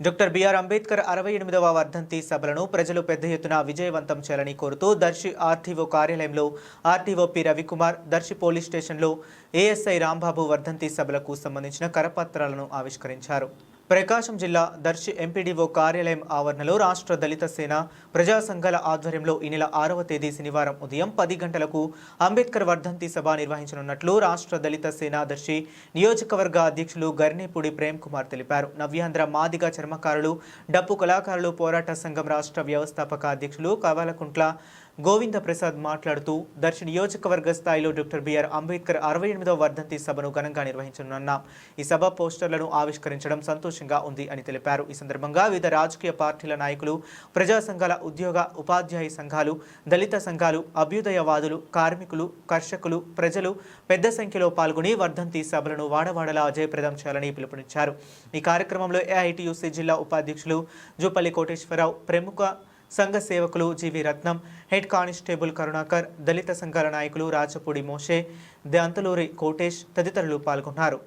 Doctor BR Ambedkar అరవై ఎనిమిదవ వర్ధంతి సభలను ప్రజలు పెద్ద ఎత్తున విజయవంతం చేయాలని కోరుతూ దర్శి ఆర్టీఓ కార్యాలయంలో RTO P Ravikumar Darsi police స్టేషన్లో ఏఎస్ఐ రాంబాబు వర్ధంతి సభలకు సంబంధించిన కరపత్రాలను ఆవిష్కరించారు. ప్రకాశం జిల్లా దర్శి ఎంపీడీఓ కార్యాలయం ఆవరణలో రాష్ట్ర దళిత సేన ప్రజా సంఘాల ఆధ్వర్యంలో ఈ నెల ఆరవ తేదీ శనివారం ఉదయం పది గంటలకు అంబేద్కర్ వర్ధంతి సభ నిర్వహించనున్నట్లు రాష్ట్ర దళిత సేన దర్శి నియోజకవర్గ అధ్యక్షులు గర్నేపూడి ప్రేమ్ కుమార్ తెలిపారు. నవ్యాంధ్ర మాదిగ చర్మకారులు డప్పు కళాకారులు పోరాట సంఘం రాష్ట్ర వ్యవస్థాపక అధ్యక్షులు కవాలకుంట్ల గోవింద ప్రసాద్ మాట్లాడుతూ దర్శి నియోజకవర్గ స్థాయిలో డాక్టర్ బిఆర్ అంబేద్కర్ అరవై ఎనిమిదవ వర్ధంతి సభను ఘనంగా నిర్వహించనున్న. ఈ సభ పోస్టర్లను ఆవిష్కరించడం సంతోషంగా ఉంది అని తెలిపారు. ఈ సందర్భంగా వివిధ రాజకీయ పార్టీల నాయకులు ప్రజా సంఘాల ఉద్యోగ ఉపాధ్యాయ సంఘాలు దళిత సంఘాలు అభ్యుదయవాదులు కార్మికులు కర్షకులు ప్రజలు పెద్ద సంఖ్యలో పాల్గొని వర్ధంతి సభలను వాడవాడలా అజయప్రదం చేయాలని పిలుపునిచ్చారు. ఈ కార్యక్రమంలో ఏఐటియుసి జిల్లా ఉపాధ్యక్షులు జూపల్లి కోటేశ్వరరావు ప్రముఖ సంఘ సేవకులు G V Ratnam head constable Karunakar దళిత సంఘాల నాయకులు రాచపూడి మోషే దంతలూరి కోటేష్ తదితరులు పాల్గొన్నారు.